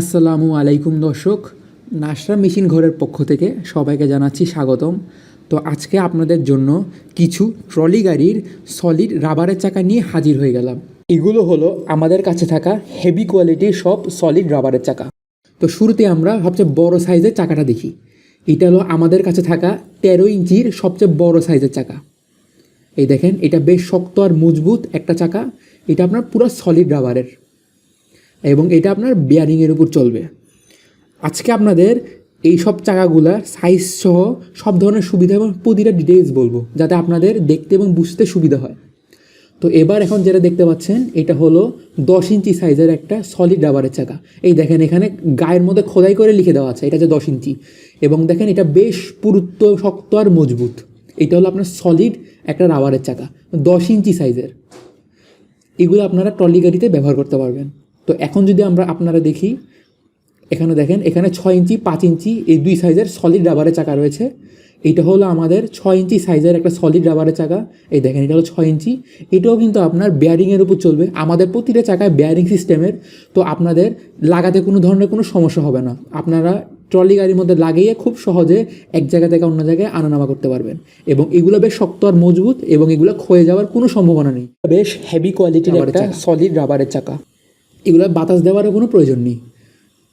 আসসালামু আলাইকুম দর্শক, নাসরা মেশিন ঘরের পক্ষ থেকে সবাইকে জানাচ্ছি স্বাগতম। তো আজকে আপনাদের জন্য কিছু ট্রলি গাড়ির সলিড রাবারের চাকা নিয়ে হাজির হয়ে গেলাম। এগুলো হলো আমাদের কাছে থাকা হেভি কোয়ালিটির সব সলিড রাবারের চাকা। তো শুরুতে আমরা সবচেয়ে বড় সাইজের চাকাটা দেখি। এটা হলো আমাদের কাছে থাকা তেরো ইঞ্চির সবচেয়ে বড় সাইজের চাকা। এই দেখেন, এটা বেশ শক্ত আর মজবুত একটা চাকা। এটা আপনার পুরো সলিড রাবারের এবং এটা আপনার বিয়ারিংয়ের উপর চলবে। আজকে আপনাদের এই সব চাকাগুলার সাইজ সহ সব ধরনের সুবিধা এবং প্রতিটা ডিটেলস বলব, যাতে আপনাদের দেখতে এবং বুঝতে সুবিধা হয়। তো এবার এখন যেটা দেখতে পাচ্ছেন, এটা হলো দশ ইঞ্চি সাইজের একটা সলিড রাবারের চাকা। এই দেখেন, এখানে গায়ের মধ্যে খোদাই করে লিখে দেওয়া আছে, এটা যে দশ ইঞ্চি। এবং দেখেন, এটা বেশ পুরুত্ব শক্ত আর মজবুত। এটা হলো আপনার সলিড একটা রাবারের চাকা, দশ ইঞ্চি সাইজের এগুলো আপনারা ট্রলি গাড়িতে ব্যবহার করতে পারবেন। তো এখন যদি আমরা আপনারা দেখি এখানে দেখেন এখানে ছয় ইঞ্চি পাঁচ ইঞ্চি এই দুই সাইজের সলিড রাবারের চাকা রয়েছে। এটা হলো আমাদের ছয় ইঞ্চি সাইজের একটা সলিড রাবারের চাকা। এই দেখেন এটা হলো ছয় ইঞ্চি। এটাও কিন্তু আপনার বেয়ারিংয়ের উপর চলবে। আমাদের প্রতিটা চাকায় বেয়ারিং সিস্টেমের তো আপনাদের লাগাতে কোনো ধরনের কোনো সমস্যা হবে না। আপনারা ট্রলি গাড়ির মধ্যে লাগিয়ে খুব সহজে এক জায়গা থেকে অন্য জায়গায় আনানামা করতে পারবেন। এবং এগুলো বেশ শক্ত আর মজবুত এবং এগুলো ক্ষয়ে যাওয়ার কোনো সম্ভাবনা নেই। বেশ হেভি কোয়ালিটির একটা সলিড রাবারের চাকা। এগুলো বাতাস দেওয়ারও কোনো প্রয়োজন নেই।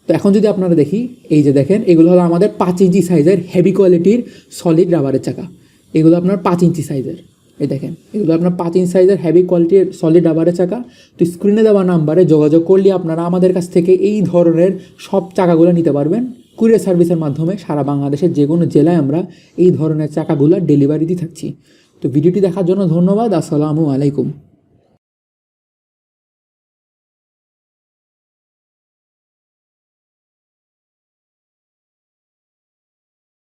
তো এখন যদি আপনারা দেখি, এই যে দেখেন, এগুলো হলো আমাদের পাঁচ ইঞ্চি সাইজের হেভি কোয়ালিটির সলিড রাবারের চাকা। এগুলো আপনার পাঁচ ইঞ্চি সাইজের। এই দেখেন, এগুলো আপনার পাঁচ ইঞ্চি সাইজের হেভি কোয়ালিটির সলিড রাবারের চাকা। তো স্ক্রিনে দেওয়া নাম্বারে যোগাযোগ করলে আপনারা আমাদের কাছ থেকে এই ধরনের সব চাকাগুলো নিতে পারবেন। কুরিয়ার সার্ভিসের মাধ্যমে সারা বাংলাদেশের যে কোনো জেলায় আমরা এই ধরনের চাকাগুলো ডেলিভারি দিয়ে থাকছি। তো ভিডিওটি দেখার জন্য ধন্যবাদ। আসসালামু আলাইকুম।